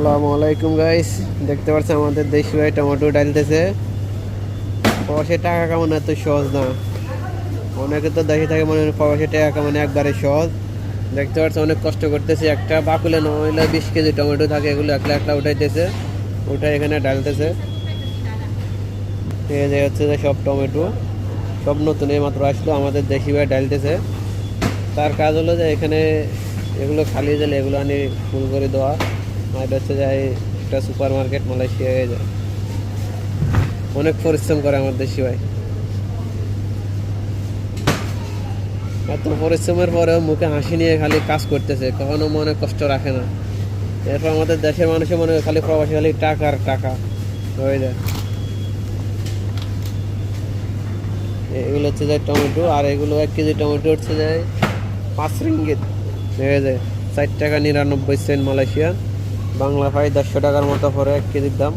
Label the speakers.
Speaker 1: আসসালামু গাইস দেখতে পাচ্ছেন আমাদের দেশি ভাই টমেটো ডালতেছে। প্রবাসে টাকা কামানো এত সহজ না। অনেকে তো দেখে থাকে মনে হয় টাকা কামানো একবারে সহজ। দেখতে পাচ্ছেন অনেক কষ্ট করতেছে। একটা বাকুলে নইলে বিশ কেজি টমেটো থাকে, এগুলো একলা একলা উঠাইতেছে। উঠাই এখানে ডালতেছে। এই যে হচ্ছে যে সব টমেটো। সব নতুন, এই মাত্র আসলো আমাদের দেশি ভাই ডালতেছে। তার কাজ হলো যে এখানে এগুলো খালি দিলে এগুলো আনি ফুল করে দেওয়া। আর হচ্ছে যে একটা সুপার মার্কেট মালয়েশিয়া হয়ে যায়। অনেক পরিশ্রম করে আমার দেশি ভাই। এত পরিশ্রমের পরেও মুখে হাসি নিয়ে খালি কাজ করতেছে, কখনো মনে কষ্ট রাখে না। এরপর আমাদের দেশের মানুষের মনে হয় খালি প্রবাসী, খালি টাকা আর টাকা। হয়ে যায়। এগুলো হচ্ছে যে টমেটো, আর এগুলো এক কেজি টমেটো হচ্ছে যে পাঁচ রিঙ্গিত। হয়ে যায়। ষাট টাকা নিরানব্বই সেন্ট মালয়েশিয়া। বাংলা ফাই দেড়শো টাকার মতো পরে এক কেজির দাম।